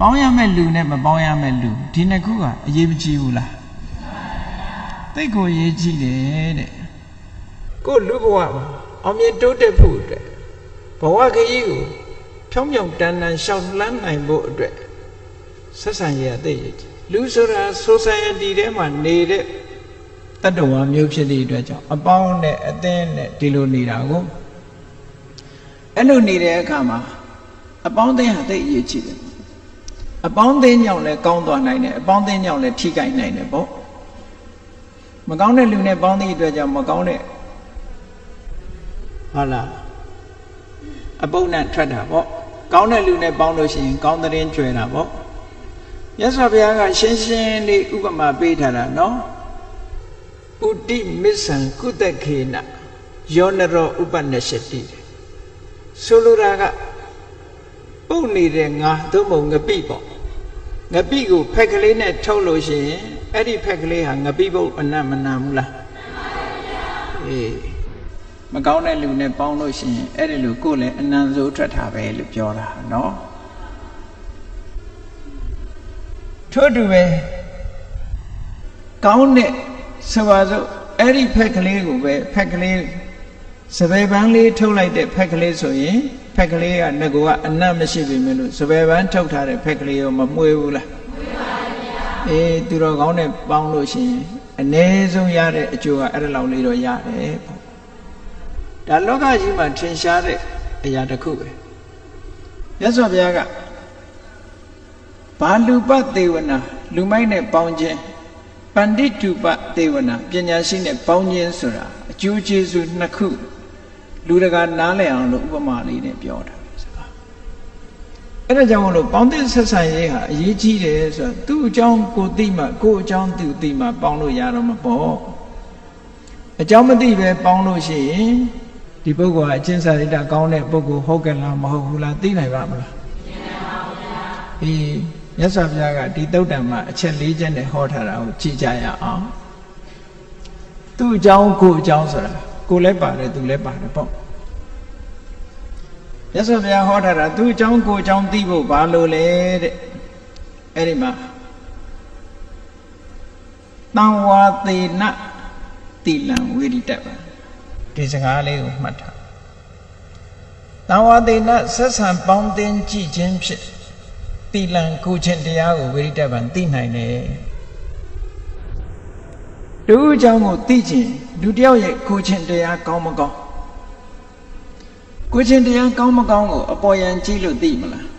ပေါင်းရမယ့်လူနဲ့မပေါင်းရမယ့်လူဒီနှစ်ခုကအရေးမကြီးဘူးလားသိတ်ကိုအရေးကြီးတယ်တဲ့ကိုလူဘဝမှာအောင်မြင်တိုးတက်ဖို့အတွက်ဘဝခရီးကိုဖြောင်းဖြောင်းတန်တန်ရှောက်လှမ်းနိုင်ဖို့အတွက်ဆက်ဆံရတဲ့ရည်ကြီးလူဆိုတာ society ထဲမှာနေတဲ့တတ္တဝါမျိုးဖြစ်တဲ့အတွက်ကြောင့်အပေါင်းနဲ့အသင်းနဲ့ဒီလိုနေတာကိုအဲ့လိုနေတဲ့အခါမှာအပေါင်းအသင်းဟာသိအရေးကြီးတယ် အပေါင်းအသင်းကြောင့်လည်းကောင်းသွားနိုင်တယ်အပေါင်းအသင်းကြောင့်လည်းထိခိုက်နိုင်တယ်ပေါ့မကောင်းတဲ့လူနဲ့ပေါင်းတဲ့အတွက်ကြောင့်မကောင်းတဲ့ဟုတ်လားအပုပ်နဲ့ထွက်တာပေါ့ကောင်းတဲ့လူနဲ့ပေါင်းလို့ရှိရင်ကောင်းတဲ့ရင်ကျွဲတာပေါ့မြတ်စွာဘုရားကရှင်းရှင်းလေးဥပမာပေးထားတာနော်ဥတိမစ္ဆံကုတခေနယောနရောဥပနရှတိဆိုလိုတာကပုတ်နေတဲ့ငါသို့မဟုတ်ငပိပေါ့ ငပိကိုဖက်ကလေးနဲ့ထုတ်လို့ရှိရင်အဲ့ဒီဖက်ကလေးဟာငပိပုတ်အနတ်မနာဘူးလားအေးမကောင်းတဲ့လူနဲ့ပေါင်းလို့ရှိရင်အဲ့ဒီလူကိုယ်လည်းအနံစိုးထွက်တာပဲလို့ပြောတာနော်ထို့တူပဲကောင်းတဲ့ဆိုပါစို့အဲ့ဒီဖက်ကလေးကိုပဲဖက်ကလေးစပယ်ပန်းလေးထုတ်လိုက်တဲ့ဖက်ကလေးဆိုရင်ဖ က်ကလေးကငကောကအနတ်မရှိပြီမလို့စပယ်ပန်းထုတ်ထားတဲ့ဖက်ကလေးရောမမှုေးဘူးလားအေးသူတော်ကောင်းနဲ့ပေါင်းလို့ရှိရင်အ ਨੇ ဆုံးရတဲ့အကျိုးကအဲ့ဒါလောက်လေးတော့ရတယ်ပေါ့ဒါလောကကြီးမှာထင်ရှားတဲ့အရာတစ်ခုပဲမြတ်စွာဘုရားကဘာလူပသေဝနာလူမိုက်နဲ့ပေါင်းခြင်းပန္တိတုပသေဝနာပညာရှိနဲ့ပေါင်းခြင်းဆိုတာအကျိုးကျေးဇူးနှစ်ခု လူတကာနားလည်အောင်လို့ဥပမာလေးနဲ့ပြောတာအဲ့ဒါကြောင့်မလို့ပေါင်းတဲ့ဆက်ဆံရေးဟာအရေးကြီးတယ်ဆိုတော့သူ့အကြောင်းကိုသိမှကိုယ့်အကြောင်းသူသိမှပေါင်းလို့ရတော့မှာပေါ့အကြောင်းမသိပဲပေါင်းလို့ရှိရင်ဒီပုဂ္ဂိုလ်ကအချင်းစာရိတ္တကောင်းတဲ့ပုဂ္ဂိုလ်ဟုတ်ကဲ့လားမဟုတ်ဘူးလားသိနိုင်ပါမလားသိနိုင်ပါဘူးဗျာအေးမြတ်စွာဘုရားကဒီတုတ်တံမှာအချက်၄ချက်နဲ့ဟောထားတာကိုကြည့်ကြရအောင်သူ့အကြောင်းကိုယ်အကြောင်းဆိုတာ ကိုယ်လည်းပါတယ်သူလည်းပါတယ်ပေါ့မြတ်စွာဘုရားဟောထားတာသူ့အကြောင်းကိုယ်အကြောင်းသိဖို့ဘာလို့လဲတဲ့အဲ့ဒီမှာတံဝါသေနတိလံဝိရိတပါဒီစကားလေးကိုမှတ်ထားတံဝါသေနဆက်ဆံပေါင်းတင်ကြည့်ခြင်းဖြင့်တိလံကိုခြင်းတရားကိုဝိရိတပံသိနိုင်တယ် တူအကြောင်းကိုသိခြင်းလူတယောက်ရဲ့ကိုခြင်းတရားကောင်းမကောင်းကိုခြင်းတရားကောင်းမကောင်းကိုအပေါ်ယံကြည့်လို့သိမလား